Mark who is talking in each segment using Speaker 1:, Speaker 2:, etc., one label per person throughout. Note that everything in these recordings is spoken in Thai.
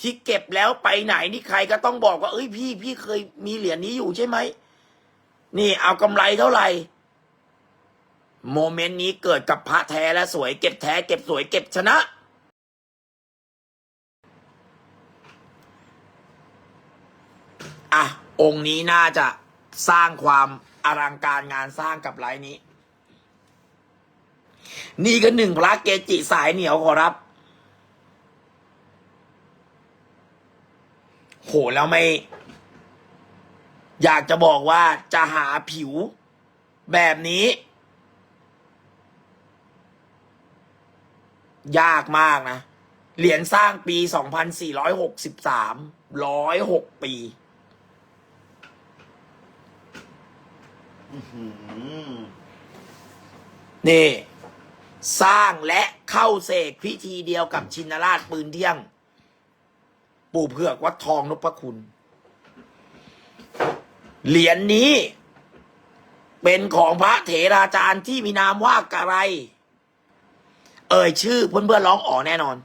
Speaker 1: ที่เก็บแล้วไปไหนนี่ใครก็ต้องบอกว่าเอ้ยพี่พี่เคยมีเหรียญนี้อยู่ใช่ไหมนี่เอากำไรเท่าไหร่โมเมนต์นี้เกิดกับพระแท้และสวยเก็บแท้เก็บสวยเก็บชนะ อะ องค์นี้น่าจะสร้างความอลังการงานสร้างกับไลน์นี้ นี่ก็หนึ่งพระเกจิสายเหนียวขอรับ โหแล้วไม่ อยากจะบอกว่าจะหาผิวแบบนี้ ยากมากนะ เหรียญสร้างปี 2463 106 ปี
Speaker 2: อืม
Speaker 1: นี่ สร้างและเข้าเสกพิธีเดียวกับชินราชปืนเที่ยง ปู่เผือกวัดทองนพคุณ เหรียญนี้ เป็นของพระเถราจารย์ที่มีนามว่ากะไร เอ่ยชื่อเพื่อนๆร้องอ๋อแน่นอน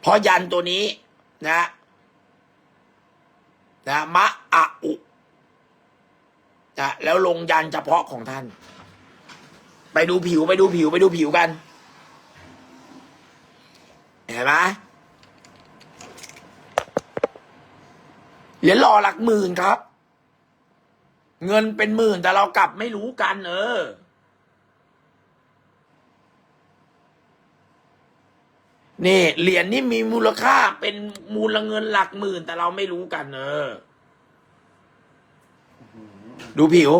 Speaker 1: เพราะยันตัวนี้นะนะมะอะอุนะแล้วลงยันเฉพาะของท่าน ไปดูผิวไปดูผิวไปดูผิวกัน เห็นไหมเหรียญหล่อหลักหมื่นครับ เงินเป็นหมื่นแต่เรากลับไม่รู้กัน เออ นี่เหรียญนี่มีมูลค่าเป็นมูลเงินหลักหมื่น แต่เราไม่รู้กัน เออ ดูผิว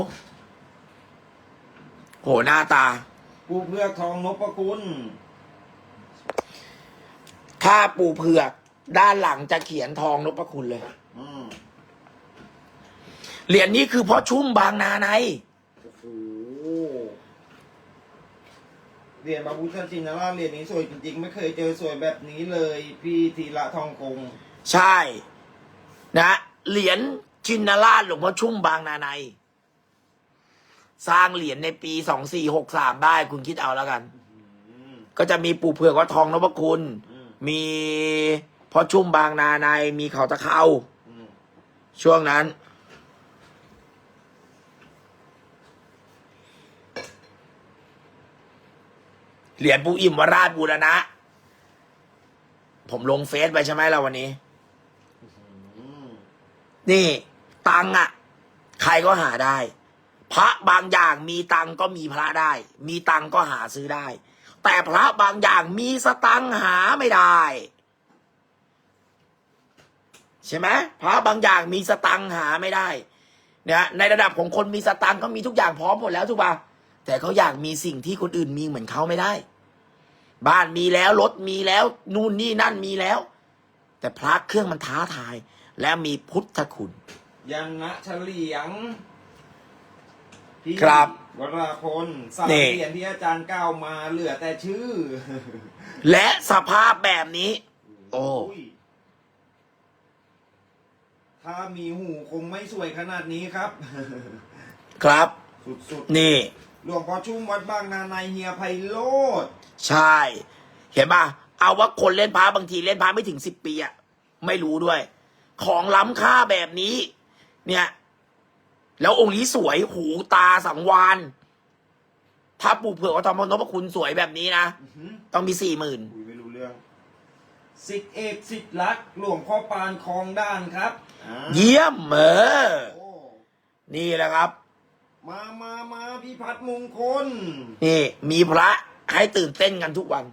Speaker 1: โหหน้าตา
Speaker 2: ปูเพื่อทองนพคุณ
Speaker 1: ถ้าปูเผือกด้านหลังจะเขียนทองนพคุณเลย
Speaker 2: อืม
Speaker 1: เหรียญนี้คือพ่อชุ่มบางนาใน
Speaker 2: โอ้โหเหรียญบาบูชาจินนาราชเหรียญนี้สวยจริงๆ ไม่เคยเจอสวยแบบนี้เลย พี่ธีระทองคง
Speaker 1: ใช่ นะ เหรียญชินราชหลวงพ่อชุ่มบางนาใน สร้างเหรียญในปีสองสี่หกสามได้คุณคิดเอาแล้วกัน
Speaker 2: อืม
Speaker 1: ก็จะมีปู่เผือกวัดทองนพคุณ
Speaker 2: อื ม
Speaker 1: มีพ่อชุ่มบางนาในมีเขาตะเข้า
Speaker 2: อืม
Speaker 1: ช่วงนั้น เหรียญปู่อิ่มวราชบูรณะ ผมลงเฟซไปใช่ไหมเราวันนี้
Speaker 2: อืม
Speaker 1: นี่ ตังค์อะใครก็หาได้ พระบางอย่างมีตังค์ก็มีพระได้ มีตังค์ก็หาซื้อได้ แต่พระบางอย่างมีสตังค์หาไม่ได้ ใช่ไหมพระบางอย่างมีสตังค์หาไม่ได้ เนี่ยในระดับของคนมีสตังค์เขามีทุกอย่างพร้อมหมดแล้วถูกปะแต่เขาอยากมีสิ่งที่คนอื่นมีเหมือนเขาไม่ได้ บ้านมีแล้วรถมีแล้วนู่นนี่นั่นมีแล้ว แต่พระเครื่องมันท้าทาย และมีพุทธคุณ
Speaker 2: ยันนะเฉลียงพี่
Speaker 1: ครับ
Speaker 2: วราพลสาม
Speaker 1: นี่
Speaker 2: เหรียญที่อาจารย์ก้าวมาเหลือแต่ชื่อ
Speaker 1: และสภาพแบบนี้ โอ้
Speaker 2: ยถ้ามีหูคงไม่สวยขนาดนี้ครับ
Speaker 1: ครับ
Speaker 2: สุด
Speaker 1: นี่
Speaker 2: ๆหลวงพ่อชุ่มวัดบางนาในเฮียไพโรธ
Speaker 1: ใช่ เห็นป่ะ เอาว่าคนเล่นพระบางทีเล่นพระไม่ถึงสิบปีอะไม่รู้ด้วย ของล้ำค่าแบบนี้ เนี่ย แล้วองค์นี้สวยหูตาสังวานถ้าปู่เผือกวัดทองพนพคุณสวยแบบนี้นะ
Speaker 2: อื้อหือ
Speaker 1: ต้องมีสี่หมื่น
Speaker 2: คุยไม่รู้เรื่องสิทธิเอกสิทธิลักษณ์หลวงพ่อปานคลองด้านครับอ่า
Speaker 1: เยี่ยมเออ
Speaker 2: โอ้
Speaker 1: นี่แหละครับ
Speaker 2: มามามาพี่พัดมงคล
Speaker 1: นี่ มีพระให้ตื่นเต้นกันทุกวัน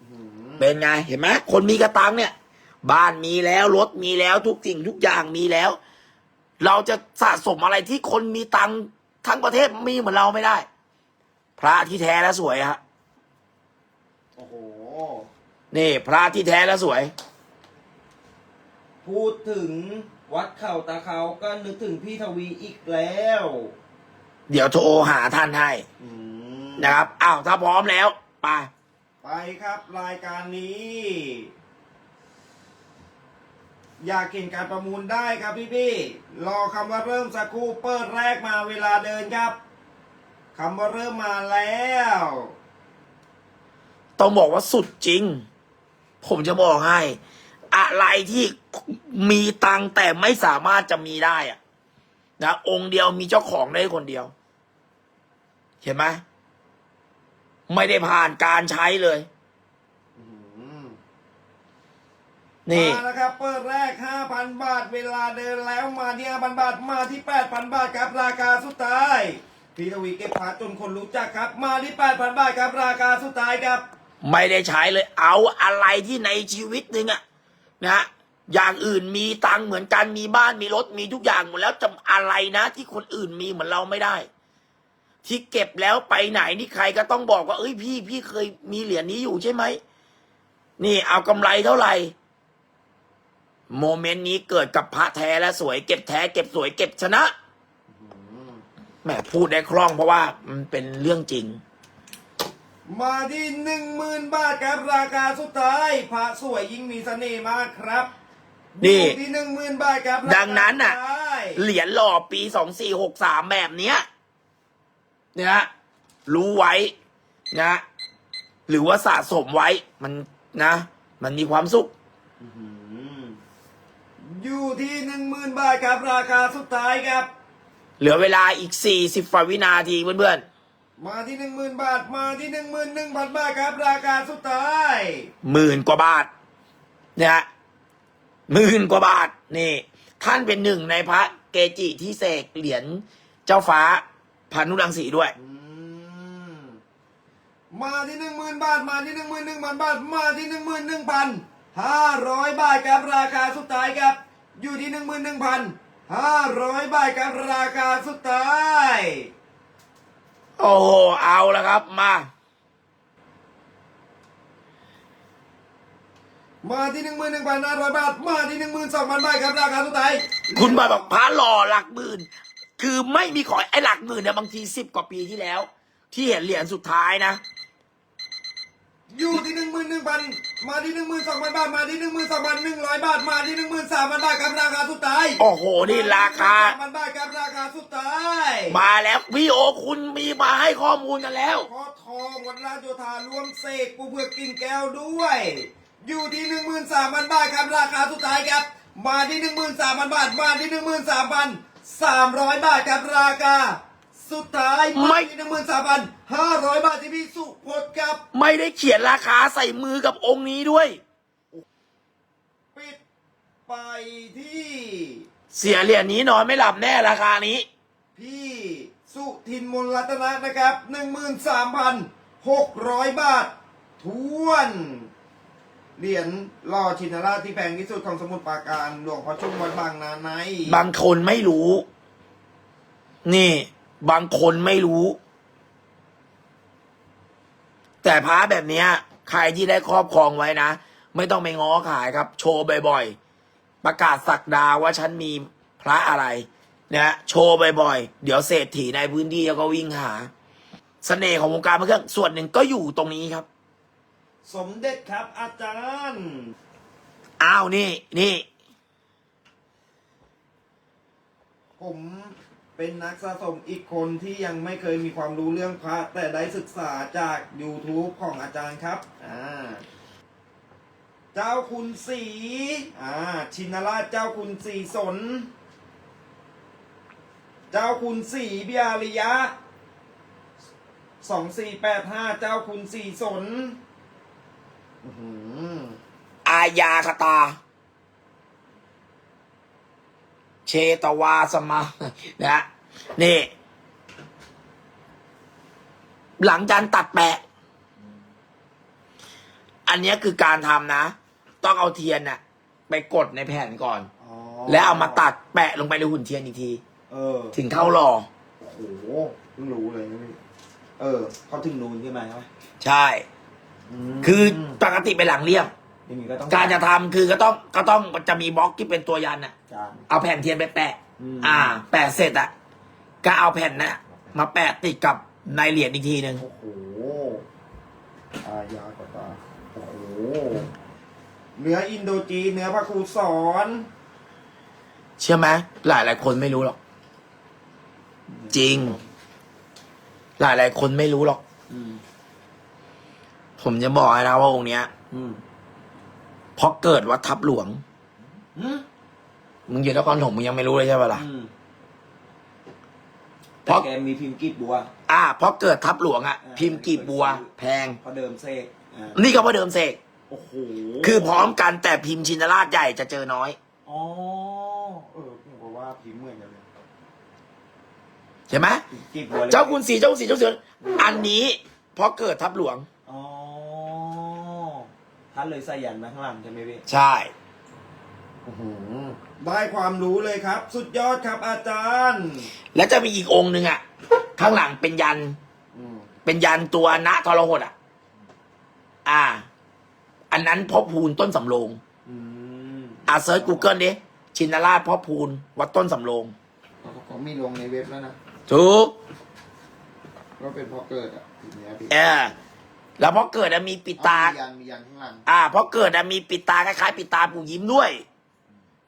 Speaker 2: อื้อหือ
Speaker 1: เป็นไง เห็นไหมคนมีกระตังเนี่ย บ้านมีแล้วรถมีแล้วทุกสิ่งทุกอย่างมีแล้ว เราจะสะสมอะไรที่คนมีตังค์ทั้งประเทศมีเหมือนเราไม่ได้ พระที่แท้และสวยฮะ
Speaker 2: โอ้โห
Speaker 1: นี่ พระที่แท้และสวย
Speaker 2: พูดถึงวัดเข่าตาเขาก็นึกถึงพี่ทวีอีกแล้ว
Speaker 1: เดี๋ยวโทรหาท่านให้
Speaker 2: อืม
Speaker 1: นะครับอ้าวถ้าพร้อมแล้วไป
Speaker 2: ไปครับรายการนี้ อยากเห็นการประมูลได้ครับพี่พี่ๆรอคำว่าเริ่มสักครู่เปิดแรกมาเวลาเดินครับคำว่าเริ่มมาแล้ว
Speaker 1: ต้องบอกว่าสุดจริง ผมจะบอกให้ อะไรที่มีตังแต่ไม่สามารถจะมีได้อะนะองค์เดียวมีเจ้าของได้คนเดียว เห็นไหมไม่ได้ผ่านการใช้เลย
Speaker 2: อืม
Speaker 1: นี่
Speaker 2: มาแล้วครับเปิดแรก 5,000 บาทเวลาเดินแล้วมาที่5,000 บาทมาที่ 8,000 บาทครับราคาสุดท้ายพี่ทวีเก็บพาจนคนรู้จักครับ มาที่ 8,000 บาทครับราคาสุดท้ายครับ
Speaker 1: ไม่ได้ใช้เลย เอาอะไรที่ในชีวิตหนึ่งอะนะอย่างอื่นมีตังค์เหมือนกันมีบ้านมีรถมีทุกอย่างหมดแล้วจะอะไรนะ ที่คนอื่นมีเหมือนเราไม่ได้ ที่เก็บแล้วไปไหนนี่ใครก็ต้องบอกว่า เอ้ยพี่ พี่เคยมีเหรียญนี้อยู่ใช่ไหมนี่เอากำไรเท่าไหร่ โมเมนต์นี้เกิดกับพระแท้และสวยเก็บแท้เก็บสวยเก็บชนะแหมพูดได้คล่องเพราะว่ามันเป็นเรื่องจริง
Speaker 2: มาที่10,000บาทครับราคาสุดท้ายพระสวยยิ่งมีเสน่ห์มากครับ
Speaker 1: นี่
Speaker 2: อยู่ที่10,000บาทครับราคา
Speaker 1: ดังนั้นน่ะ
Speaker 2: สุดท้าย
Speaker 1: เหรียญหล่อปีสองสี่หกสามแบบเนี้ยนะรู้ไว้นะ หรือว่าสะสมไว้มันนะ มันมีความสุข
Speaker 2: อ ยู่ที่10,000บาทครับราคาสุดท้ายครับ
Speaker 1: เหลือเวลาอีกสี่สิบฟวินาทีเพื่อน
Speaker 2: มาที่10,000บาทมาที่11,000บาทครับ ราคาสุดท้าย
Speaker 1: ๆหมื่นกว่าบาทเนี่ยหมื่นกว่าบาทนี่ ท่านเป็นหนึ่งในพระเกจิที่เสกเหรียญเจ้าฟ้าพานุรังสีด้วย
Speaker 2: อืมมาที่หนึ่งหมื่นบาทมาที่หนึ่งหมื่นหนึ่งพันบาทมาที่หนึ่งหมื่นหนึ่งพันห้าร้อยบาทครับราคาสุดท้ายครับ อยู่ที่หนึ่งหมื่นหนึ่งพันห้าร้อยบาทครับราคาสุดท้าย
Speaker 1: โอ้โห เอาแล้วครับ มา
Speaker 2: มาที่หนึ่งหมื่นหนึ่งพันห้าร้อยบาท มาที่หนึ่งหมื่นสองพันบาทครับราคาสุดท้าย
Speaker 1: คุณบอยบอกพระหล่อหลักหมื่น คือไม่มีขอไอ้หลักหมื่นเนี่ยบางทีสิบกว่าปีที่แล้ว ที่เห็นเหรียญสุดท้ายนะ
Speaker 2: อยู่ที่หนึ่งห มื่นหนึ่งพันมาที่หนึ่งหมื่นสองพันบาทมาที่หนึ่งหมื่นสองพันหนึ่งร้อยบาทมาที่หนึ่งหมื่นสามพันบาทครับราคาสุดท้าย
Speaker 1: โอ้โหนี่ราคา
Speaker 2: สามพันบาทครับราคาสุดท้าย
Speaker 1: มาแล้ววีโอคุณมีมาให้ข้อมูลกันแล้ว
Speaker 2: พอทองวัดราชโยธารวมเสกปูเผือกกิ่งแก้วด้วย อยู่ที่หนึ่งหมื่นสามพันบาทครับราคาสุดท้ายครับ มาที่หนึ่งหมื่นสามพันบาทมาที่หนึ่งหมื่นสามพันสามร้อยบาทครับราคา สุดท้าย
Speaker 1: ไม่
Speaker 2: มาที่หนึ่งหมื่นสามพันห้าร้อยบาทที่พี่สุพจน์ครับ
Speaker 1: ไม่ได้เขียนราคาใส่มือกับองค์นี้ด้วย
Speaker 2: ปิดไปที่
Speaker 1: เสียเหรียญนี้นอนไม่หลับแน่ราคานี้
Speaker 2: พี่สุทินมนรัตนะนะครับหนึ่งหมื่นสามพันหกร้อยบาททวน เหรียญหล่อชินราชที่แพงที่สุดของสมุทรปราการหลวงพ่อชุ่มวัดบางนาใน
Speaker 1: บางคนไม่รู้ นี่ บางคนไม่รู้ แต่พระแบบเนี้ย ใครที่ได้ครอบครองไว้นะ ไม่ต้องไปง้อขายครับ โชว์บ่อยๆ ประกาศสักดาว่าฉันมีพระอะไรนะโชว์บ่อยๆ เดี๋ยวเศรษฐีในพื้นที่เขาก็วิ่งหาเสน่ห์ของวงการพระเครื่องส่วนหนึ่งก็อยู่ตรงนี้ครับ
Speaker 2: สมเด็จครับอาจารย์
Speaker 1: อ้าวนี่นี่
Speaker 2: ผม เป็นนักสะสมอีกคนที่ยังไม่เคยมีความรู้เรื่องพระ แต่ได้ศึกษาจาก YouTube ของอาจารย์ครับอ่าเจ้าคุณสีอ่าชินราชเจ้าคุณสีสน เจ้าคุณสีบิอาริยะสองสี่แปดห้าเจ้าคุณสีสนอื้อหือ
Speaker 1: อาญาคตา เชตวาสมานะนี่ หลังจานตัดแปะ อันเนี้ยคือการทำนะ ต้องเอาเทียนน่ะ ไปกดในแผ่นก่อน
Speaker 2: อ๋อ
Speaker 1: แล้วเอามาตัดแปะลงไปในหุ่นเทียนอีกที
Speaker 2: เออ
Speaker 1: ถึงเข้าหล่อ
Speaker 2: โอ้โหเพิ่งรู้เลยนะพี่เออเขาถึงนูนใช่ไหมครับ
Speaker 1: ใช่คือปกติเป็นหลังเรียบ
Speaker 2: อย่างนี้ก็ต้อง
Speaker 1: การจะทำคือก็ต้องก็ต้องจะมีบล็อกที่เป็นตัวยันน่ะ
Speaker 2: จาน
Speaker 1: เอาแผ่นเทียนไปแปะ
Speaker 2: อืม
Speaker 1: อ่า แปะเสร็จอะก็เอาแผ่นนะมาแปะติดกับในเหรียญอีกทีหนึ่ง
Speaker 2: โอ้โหอายากว่าตาโอ้โหเนื้ออินโดจีนเนื้อพระครูสอน
Speaker 1: เชื่อไหมหลายหลายๆคนไม่รู้หรอก จริง หลายหลายๆคนไม่รู้หรอก
Speaker 2: อืม
Speaker 1: ผมจะบอกให้นะว่าองค์เนี้ย
Speaker 2: อืม
Speaker 1: เพราะเกิดวัดทับหลวง
Speaker 2: อืม
Speaker 1: มึงอยู่นครถมมึงยังไม่รู้เลยใช่ปะล่ะ
Speaker 2: อืม
Speaker 1: เพราะ
Speaker 2: แต่แกมีพิมพ์กีบบัว
Speaker 1: อ่าเพราะเกิดทับหลวงอะ
Speaker 2: อ่า
Speaker 1: พิมพ์กีบบัว แพง
Speaker 2: เพราะเดิมเสกอ่า
Speaker 1: นี่ก็เพราะเดิมเสก
Speaker 2: โอ้โห
Speaker 1: คือพร้อมกันแต่พิมพ์ชินราชใหญ่จะเจอน้อย
Speaker 2: อ๋อเออผมก็ว่าพิมพ์เหมือนกันเลย
Speaker 1: ใช่ไหม
Speaker 2: กีบบัวลย
Speaker 1: เจ้าคุณสีเจ้าคุณสีเจ้าเสืออันนี้เพราะเกิดทับหลวง
Speaker 2: อ๋อท่านเลยใส่ยันมาข้างหลังใช่ไหมพี่
Speaker 1: ใช่
Speaker 2: ได้ความรู้เลยครับ สุดยอดครับอาจารย์
Speaker 1: แล้วจะมีอีกองค์หนึ่งอะ ข้างหลังเป็นยันเป็นยันตัวณทรหดอะ อ่า อันนั้นพ่อพูนต้นสำโรง
Speaker 2: อืม
Speaker 1: อ่าเซิร์ชกูเกิลดิชินราชพ่อพูนวัดต้นสำโรง
Speaker 2: เขามีลงในเว็บแล้วนะ
Speaker 1: ถูก
Speaker 2: ว่าเป็นเพราะเกิดอะทีนี้พี่
Speaker 1: เออ แล้วพอเกิดอะมีปิดตา
Speaker 2: มียันมียันข้างหลัง
Speaker 1: อ่าเพราะเกิดอะมีปิดตาคล้ายๆปิดตาปู่ยิ้มด้วย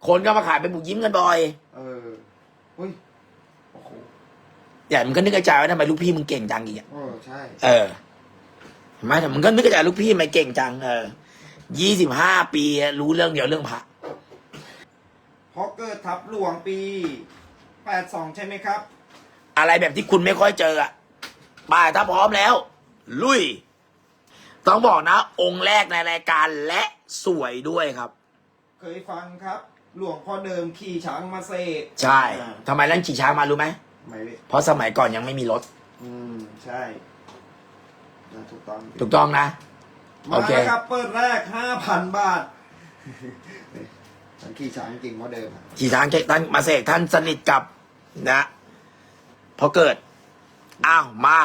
Speaker 1: คนก็มาขายเป็นปู่ยิ้มกันบ่อย
Speaker 2: เออเฮ้ยโอ้โห
Speaker 1: อย่ามันก็นึกในใจว่าทำไมลูกพี่มึงเก่งจังอีกอะ
Speaker 2: เออใช่
Speaker 1: เออเห็นไหมแต่มันก็นึกในใจลูกพี่ทำไมเก่งจังเออยี่สิบห้าปีรู้เรื่องเดียวเรื่องพระ
Speaker 2: เพราะเกิดทับหลวงปีแปดสองใช่ไหมครับ
Speaker 1: อะไรแบบที่คุณไม่ค่อยเจออะไปถ้าพร้อมแล้ว ลุย ต้องบอกนะ องค์แรกในรายการและสวยด้วยครับ
Speaker 2: เคยฟังครับ หลวงพ่อเดิมขี่ช้างมาเสก
Speaker 1: ใช่
Speaker 2: อ่า
Speaker 1: ทำไมเล่นขี่ช้างมารู้ไหม
Speaker 2: ไม่พี่
Speaker 1: เพราะสมัยก่อนยังไม่มีรถ
Speaker 2: อืม ใช่น่าถูกต้อง
Speaker 1: ถูกต้องนะ
Speaker 2: มา
Speaker 1: โอเค
Speaker 2: แล้วครับ เปิดแรกห้าพันบาทฉันขี่ช้างจริงเพราะเดิมอะ
Speaker 1: ขี่ช้างท่านมาเสกท่านสนิทกับนะพอเกิด อ้าว มา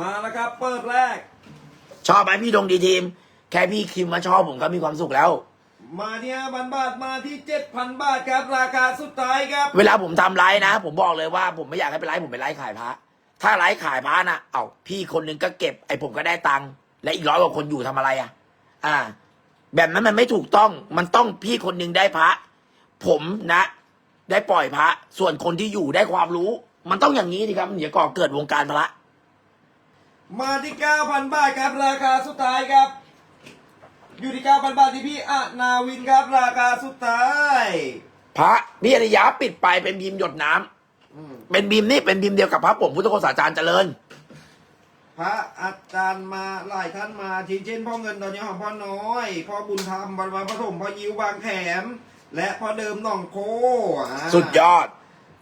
Speaker 2: มาแล้วครับ เปิดแรก
Speaker 1: ชอบไหมพี่ดงดีทีม แค่พี่คิมมาชอบผมก็มีความสุขแล้ว
Speaker 2: มาที่ห้าพันบาทมาที่เจ็ดพันบาทครับราคาสุดท้ายครับ
Speaker 1: เวลาผมทำไลฟ์นะ ผมบอกเลยว่าผมไม่อยากให้เป็นไลฟ์ผมเป็นไลฟ์ขายพระถ้าไลฟ์ขายพระนะเอาพี่คนหนึงก็เก็บไอ้ผมก็ได้ตังค์และอีกร้อยกว่าคนอยู่ทำอะไรอะ อ่า แบบนั้นมันไม่ถูกต้องมันต้องพี่คนหนึงได้พระ ผมนะ ได้ปล่อยพระ ส่วนคนที่อยู่ได้ความรู้ มันต้องอย่างนี้ดิครับเดี๋ยวก่อเกิดวงการพระ
Speaker 2: มาที่เก้าพันบาทครับ ราคาสุดท้ายครับ อยู่ที่เก้าพันบาทที่พี่อนาวินครับ ราคาสุดท้าย
Speaker 1: พระพี่อริยะปิดไปเป็นพิมพ์หยดน้ำ
Speaker 2: อืม
Speaker 1: เป็นพิมพ์นี่เป็นพิมพ์เดียวกับพระผมพุทธโฆษาจารย์เจริญ
Speaker 2: พระอาจารย์มาหลายท่านมาทีเช่นพ่อเงินตอนนี้ของพ่อน้อย พ่อบุญธรรมวันวันพระถมพ่อยิวบางแขม และพ่อเดิมหนองโคอ่า
Speaker 1: สุดยอด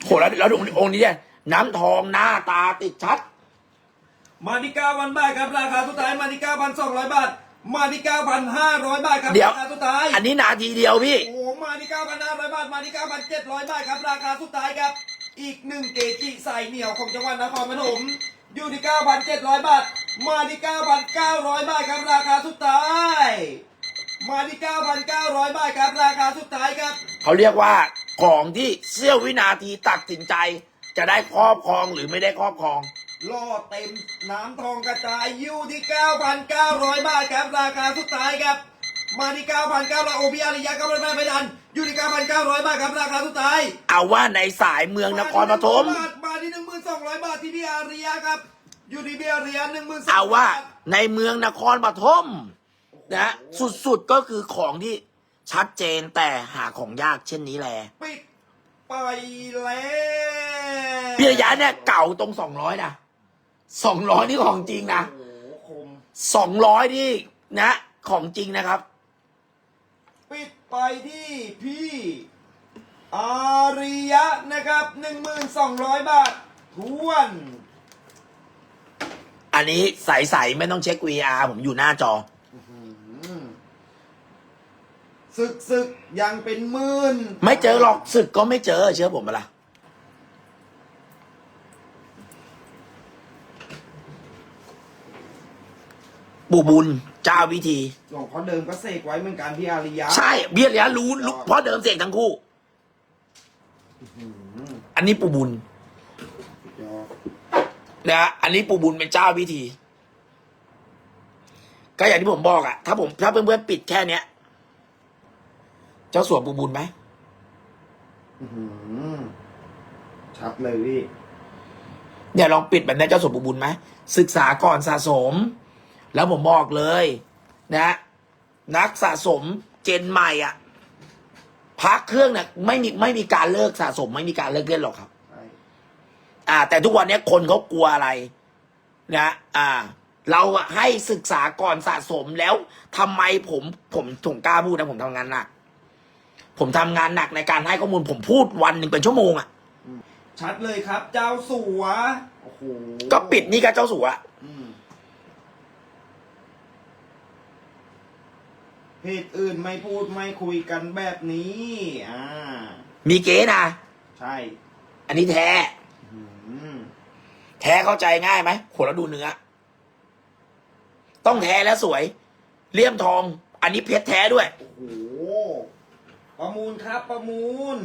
Speaker 1: โหแล้วแล้วองค์องค์นี้เนี่ยน้ำทองหน้าตาติดชัด
Speaker 2: มาที่เก้าพันบาทครับราคาสุดท้ายมาที่เก้าพันสองร้อยบาท มาที่เก้าพันห้าร้อยบาทครับ
Speaker 1: เดี๋ยว
Speaker 2: ราคาสุดท้าย
Speaker 1: อันนี้นาทีเดียวพี่
Speaker 2: โอ้โหมาที่เก้าพันห้าร้อยบาทมาที่เก้าพันเจ็ดร้อยบาทครับราคาสุดท้ายครับ อีกหนึ่งเกจิใส่เหนียวของจังหวัดนครปฐมอยู่ที่เก้าพันเจ็ดร้อยบาท มาที่เก้าพันเก้าร้อยบาทครับราคาสุดท้าย มาที่เก้าพันเก้าร้อยบาทครับราคาสุดท้ายครับ
Speaker 1: เขาเรียกว่าของที่เสี้ยววินาทีตัดสินใจ จะได้ครอบครองหรือไม่ได้ครอบครอง
Speaker 2: ล่อเต็มน้ำทองกระจายอยู่ที่ 9,900 บาทครับ ราคาสุดท้ายครับ มาที่ 9,900โอพิอาริยะก็ไม่ไม่ทัน อยู่ที่ 9,900 บาทครับ ราคาสุดท้าย
Speaker 1: เอาว่าในสายเมืองนครปฐม
Speaker 2: บาทมาที่ 1,200 บาทที่พี่อาริยะครับ อยู่ที่พี่อาริยะ1,200
Speaker 1: เอาว่าในเมืองนครปฐมนะสุดๆก็คือของที่ชัดเจนแต่หาของยากเช่นนี้แหละ
Speaker 2: ปิดไปแล้ว
Speaker 1: พี่ระยะเนี่ยเก่าตรงสองร้อยนะ สองร้อยนี่ของจริงนะ
Speaker 2: โอ้โหคม
Speaker 1: สองร้อยนี่นะ ของจริงนะครับ
Speaker 2: ปิดไปที่พี่อาริยะนะครับ 1,200 บาททวน
Speaker 1: อันนี้ใสๆไม่ต้องเช็ค VR ผมอยู่หน้าจอ
Speaker 2: ศึกศึกยังเป็นหมื่น
Speaker 1: ไม่เจอหรอกศึกก็ไม่เจอเชื่อผมปะล่ะ ปู่บุญเจ้าวิธี
Speaker 2: หลวงพ่อเดิมก็เสกไว้เหมือนกันพี่อาริยะ
Speaker 1: ใช่เบี้ยระยะรู้รู้เพราะเดิมเสกทั้งคู่
Speaker 2: อืม
Speaker 1: อันนี้ปู่บุญ
Speaker 2: สุดยอด
Speaker 1: นะฮะอันนี้ปู่บุญเป็นเจ้าวิธี ก็อย่างที่ผมบอกอะถ้าผมถ้าเพื่อนๆปิดแค่เนี้ย เจ้าสัวปู่บุญไหม
Speaker 2: อื้อหือชัดเลยพี่
Speaker 1: เนี่ยลองปิดแบบนี้เจ้าสัวปู่บุญไหมศึกษาก่อนสะสม แล้วผมบอกเลยนะ นักสะสมเจนใหม่อะพักเครื่องเนี่ยไม่มีไม่มีการเลิกสะสม ไม่มีการเลิกเล่นหรอกครับ
Speaker 2: ใช่
Speaker 1: อ่า แต่ทุกวันนี้คนเขากลัวอะไร นะ อ่า เราอะให้ศึกษาก่อนสะสมแล้วทำไมผมผมถุงกล้าพูดนะผมทำงานหนัก ผมทำงานหนักในการให้ข้อมูลผมพูดวันหนึ่งเป็นชั่วโมงอะ
Speaker 2: ชัดเลยครับ เจ้าสัวโอ้โห
Speaker 1: ก็ปิดนี่กับเจ้าสัว
Speaker 2: อืม เพจอื่นไม่พูดไม่คุยกันแบบนี้ อ่า
Speaker 1: มีเก๋นะ
Speaker 2: ใช่
Speaker 1: อันนี้แท้
Speaker 2: อืม
Speaker 1: แท้เข้าใจง่ายไหมโหแล้วดูเนื้อ ต้องแท้และสวย เลี่ยมทอง อันนี้เพชรแท้ด้วย
Speaker 2: โอ้โหประมูลครับประมูล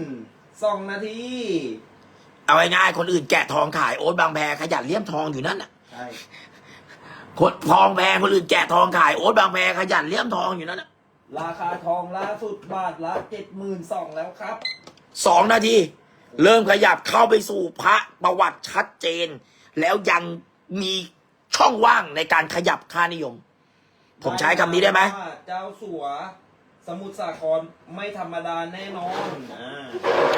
Speaker 2: สองนาที
Speaker 1: เอาง่ายๆคนอื่นแกะทองขายโอ๊ตบางแพขยันเลี่ยมทองอยู่นั่นน่ะ
Speaker 2: ใช่
Speaker 1: คนทองแพงคนอื่นแกะทองขายโอ๊ตบางแพขยันเลี่ยมทองอยู่นั่นน่ะ
Speaker 2: ราคาทองล่าสุดบาทละเจ็ดหมื่นสองแล้วครับ
Speaker 1: สองนาที เริ่มขยับเข้าไปสู่พระประวัติชัดเจน แล้วยังมีช่องว่างในการขยับค่านิยม ผมใช้คำนี้ได้ไหม
Speaker 2: ว่าเจ้าสัว สมุทรสาครไม่ธรรมดาแน่นอนอ่า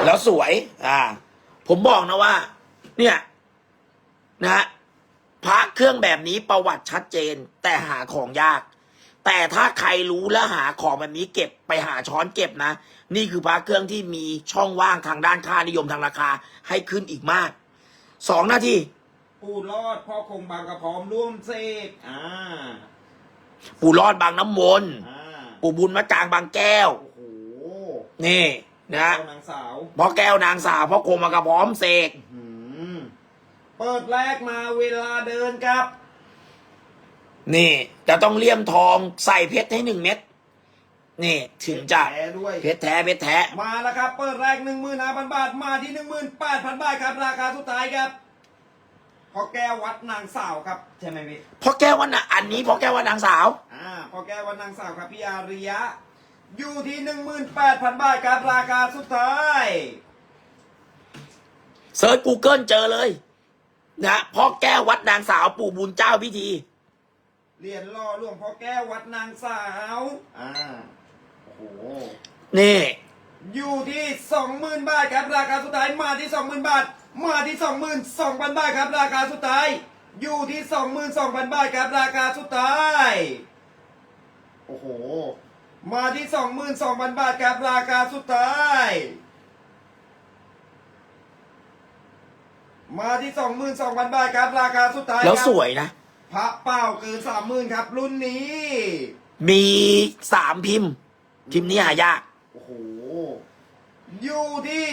Speaker 1: แล้วสวย อ่า ผมบอกนะว่า เนี่ย นะฮะพระเครื่องแบบนี้ประวัติชัดเจน แต่หาของยาก แต่ถ้าใครรู้และหาของแบบนี้เก็บไปหาช้อนเก็บนะ นี่คือพระเครื่องที่มีช่องว่างทางด้านค่านิยมทางราคาให้ขึ้นอีกมากสองนาที
Speaker 2: ปู่รอดพ่อคงบางกระพร้อมร่วมเสกอ่า
Speaker 1: ปู่รอดบางน้ำมนต์
Speaker 2: อ่า
Speaker 1: ปู่บุญมะจางบางแก้ว
Speaker 2: โอ้โห
Speaker 1: นี่นะ
Speaker 2: เจ้านางสาว
Speaker 1: พ่อแก้วนางสาวพ่อโคมมากระพร้อมเสก
Speaker 2: หืมเปิดแรกมาเวลาเดินครับ
Speaker 1: นี่ จะต้องเลี่ยมทองใส่เพชรให้หนึ่งเม็ดนี่ถึงจะ
Speaker 2: แท้ด้วย
Speaker 1: เพชรแท้เพชรแท้
Speaker 2: มาแล้วครับ เปิดแรกหนึ่งหมื่นห้าพันบาทมาที่หนึ่งหมื่นแปดพันบาทครับราคาสุดท้ายครับพ่อแก้ววัดนางสาวครับใช่ไหมพี่
Speaker 1: พ่อแก้ววันน่ะอันนี้พ่อแก้ววันนางสาว
Speaker 2: อ่าพ่อแก้ววัดนางสาวครับพี่อาริยะ อยู่ที่หนึ่งหมื่นแปดพันบาทครับราคาสุดท้าย
Speaker 1: เซิร์ช Google เจอเลย นะพ่อแก้ววัดนางสาวปู่บุญเจ้าพิธี
Speaker 2: เหรียญล่อหลวงพ่อแก้ววัดนางสาว อ่า โอ้โห
Speaker 1: นี่
Speaker 2: อยู่ที่สองหมื่นบาทครับ ราคาสุดท้ายมาที่สองหมื่นบาท มาที่สองหมื่นสองพันบาทครับ ราคาสุดท้าย อยู่ที่สองหมื่นสองพันบาทครับ ราคาสุดท้าย โอ้โห มาที่สองหมื่นสองพันบาทครับ ราคาสุดท้าย มาที่สองหมื่นสองพันบาทครับ ราคาสุดท้าย
Speaker 1: แล้ว
Speaker 2: ครับ
Speaker 1: สวยนะ
Speaker 2: พระเป้าเกินสามหมื่นครับ รุ่นนี้
Speaker 1: มีสามพิมพ์ พิมพ์นี้หายาก
Speaker 2: โอ้โห อยู่ที่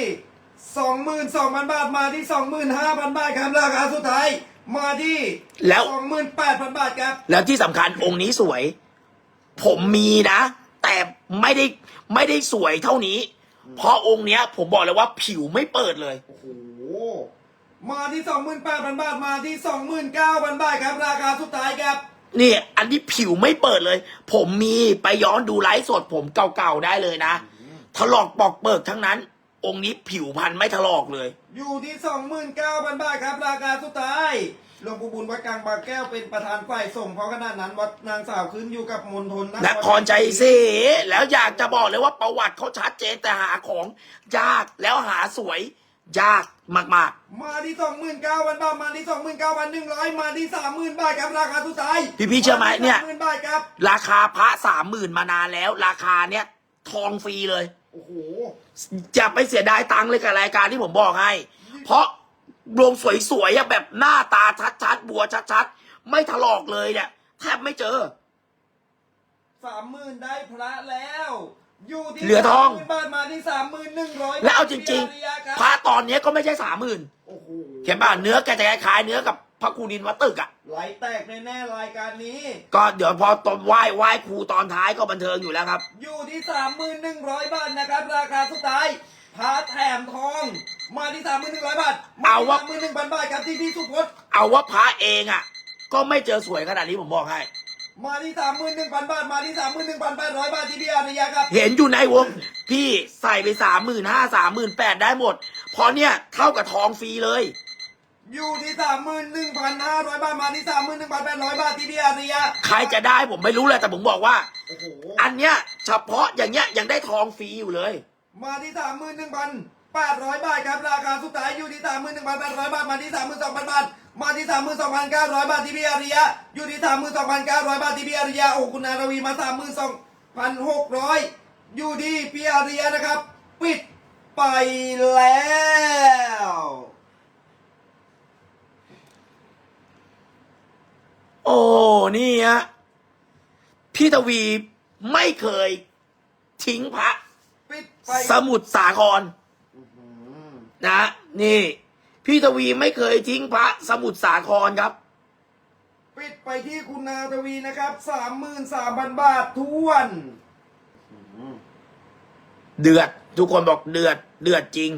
Speaker 2: สองหมื่นสองพันบาทมาที่สองหมื่นห้าพันบาทครับราคาสุดท้าย มาที่
Speaker 1: แล้ว
Speaker 2: สองหมื่นแปดพันบาทครับ
Speaker 1: แล้วที่สำคัญองค์นี้สวย ผมมีนะ แต่ไม่ได้ไม่ได้สวยเท่านี้ เพราะองค์เนี้ย ผมบอกเลยว่าผิวไม่เปิดเลย
Speaker 2: โอ้โห มาที่สองหมื่นแปดพันบาท มาที่สองหมื่นเก้าพันบาทครับ ราคาสุดท้ายครับ
Speaker 1: นี่ อันนี้ผิวไม่เปิดเลย ผมมีไปย้อนดูไลฟ์สดผมเก่าๆได้เลยนะ ถลอกปอกเปิกทั้งนั้น องค์นี้ผิวพันธุ์ไม่ถลอกเลย
Speaker 2: อยู่ที่สองหมื่นเก้าพันบาทครับ ราคาสุดท้ายหลวงปู่บุญวัดกลางบางแก้วเป็นประธานฝ่ายส่งเพราะขณะนั้นวัดนางสาวขึ้นอยู่กับมณฑล
Speaker 1: นครใจศรีแล้วอยากจะบอกเลยว่าประวัติเขาชัดเจนแต่หาของยากแล้วหาสวย ยากมาก
Speaker 2: มาที่สองหมื่นเก้าพันบาทมาที่สองหมื่นเก้าพันหนึ่งร้อยมาที่สามหมื่นบาทครับราคาสุดท้าย
Speaker 1: ๆ พี่ๆเชื่อไหมเนี่ย
Speaker 2: หมื่นบาทครับ
Speaker 1: ราคาพระสามหมื่นมานานแล้ว ราคาเนี้ยทองฟรีเลย
Speaker 2: โอ้โห
Speaker 1: อย่าไปเสียดายตังค์เลยกับรายการที่ผมบอกให้ เพราะรวงสวยๆอะแบบหน้าตาชัดๆ บัวชัดๆ ไม่ถลอกเลยเนี่ยแทบไม่เจอ
Speaker 2: สามหมื่นได้พระแล้ว อยู่ที่
Speaker 1: เหลือทอง
Speaker 2: 30,000บาทมาที่สามหมื่นหนึ่งร้อย
Speaker 1: แล้วเอาจริง ๆ พระตอนเนี้ยก็ไม่ใช่สามหมื่น
Speaker 2: โอ้โห
Speaker 1: เห็นป่ะเนื้อแกจะคล้ายๆเนื้อกับพระครูนินวัดตึกอะ
Speaker 2: ไหลแตกแน่ๆรายการนี้
Speaker 1: ก็เดี๋ยวพอตอนไหว้ไหว้ครูตอนท้ายก็บันเทิงอยู่แล้วครับ
Speaker 2: อยู่ที่สามหมื่นหนึ่งร้อยบาทนะครับ ราคาสุดท้ายพระแถมทอง มาที่สามหมื่นหนึ่งร้อยบาท
Speaker 1: เอาว่า
Speaker 2: สามหมื่นหนึ่งพันบาทครับที่พี่สุพจน์
Speaker 1: เอาว่าพระเองอะก็ไม่เจอสวยขนาดนี้ผมบอกให้
Speaker 2: มาที่สามหมื่นหนึ่งพันบาท มาที่สามหมื่นหนึ่งพันแปดร้อยบาทที่พี่อาริยะครับ
Speaker 1: เห็นอยู่ในวง พี่ใส่ไปสามหมื่นห้าสามหมื่นแปดได้หมด เพราะเนี่ยเท่ากับทองฟรีเลย
Speaker 2: อยู่ที่สามหมื่นหนึ่งพันห้าร้อยบาท มาที่สามหมื่นหนึ่งพันแปดร้อยบาทที่พี่อาริยะ
Speaker 1: ใครจะได้ผมไม่รู้เลยแต่ผมบอกว่า
Speaker 2: โอ้โห
Speaker 1: อันเนี้ยเฉพาะอย่างเงี้ยยังได้ทองฟรีอยู่เลย
Speaker 2: มาที่สามหมื่นหนึ่งพัน แปดร้อยบาทครับ ราคาสุดท้ายอยู่ที่สามหมื่นหนึ่งพันแปดร้อยบาท มาที่สามหมื่นสองพันบาท มาที่สามหมื่นสองพันเก้าร้อยบาทที่พี่อาริยะ อยู่ที่สามหมื่นสองพันเก้าร้อยบาทที่พี่อาริยะ โอ้คุณนาราวีมาสามหมื่นสองพันหกร้อยอยู่ที่พี่อาริยะนะครับ ปิดไปแล้ว
Speaker 1: โอ้นี่ฮะพี่ทวีไม่เคยทิ้งพระ
Speaker 2: ปิดไป
Speaker 1: สมุทรสาคร
Speaker 2: อื้อหือ
Speaker 1: นะ นี่ พี่ทวีไม่เคยทิ้งพระสมุทรสาครครับ
Speaker 2: ปิดไปที่คุณนาทวีนะครับสามหมื่นสามพันบาททวน
Speaker 1: เดือด ทุกคนบอกเดือด เดือดจริง